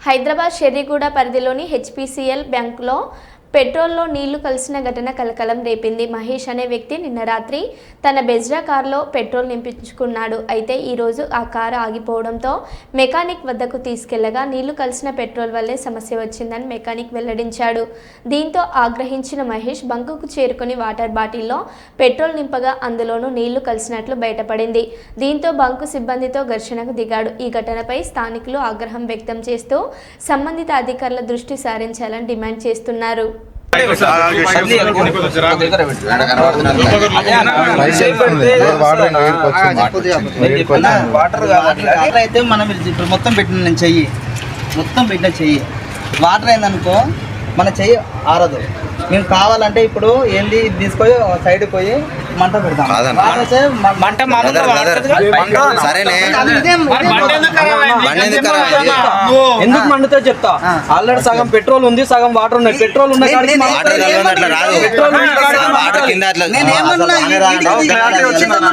హైదరాబాద్ షెర్రిగూడ పరిధిలోని హెచ్పిసిఎల్ బ్యాంకులో పెట్రోల్లో నీళ్ళు కలిసిన ఘటన కలకలం రేపింది. మహేష్ అనే వ్యక్తి నిన్న రాత్రి తన బెజ్రా కారులో పెట్రోల్ నింపించుకున్నాడు. అయితే ఈరోజు ఆ కారు ఆగిపోవడంతో మెకానిక్ వద్దకు తీసుకెళ్ళగా నీళ్ళు కలిసిన పెట్రోల్ వల్లే సమస్య వచ్చిందని మెకానిక్ వెల్లడించాడు. దీంతో ఆగ్రహించిన మహేష్ బంకుకు చేరుకుని వాటర్ బాటిల్లో పెట్రోల్ నింపగా అందులోనూ నీళ్ళు కలిసినట్లు బయటపడింది. దీంతో బంకు సిబ్బందితో ఘర్షణకు దిగాడు. ఈ ఘటనపై స్థానికులు ఆగ్రహం వ్యక్తం చేస్తూ సంబంధిత అధికారుల దృష్టి సారించాలని డిమాండ్ చేస్తున్నారు. వాటర్ వాటర్ అయితే మనం ఇప్పుడు మొత్తం పెట్టిన నేను చెయ్యి. మొత్తం పెట్టిన చెయ్యి. వాటర్ అయిందనుకో మన చెయ్యి ఆరదు. మేము కావాలంటే ఇప్పుడు ఏంది తీసుకొని సైడ్ పోయి మంట పెడతాం. సరేనే ఎందుకు మండుతో చెప్తా. ఆల్రెడీ సగం పెట్రోల్ ఉంది సగం వాటర్ ఉన్నాయి పెట్రోల్ ఉన్న పెట్రోల్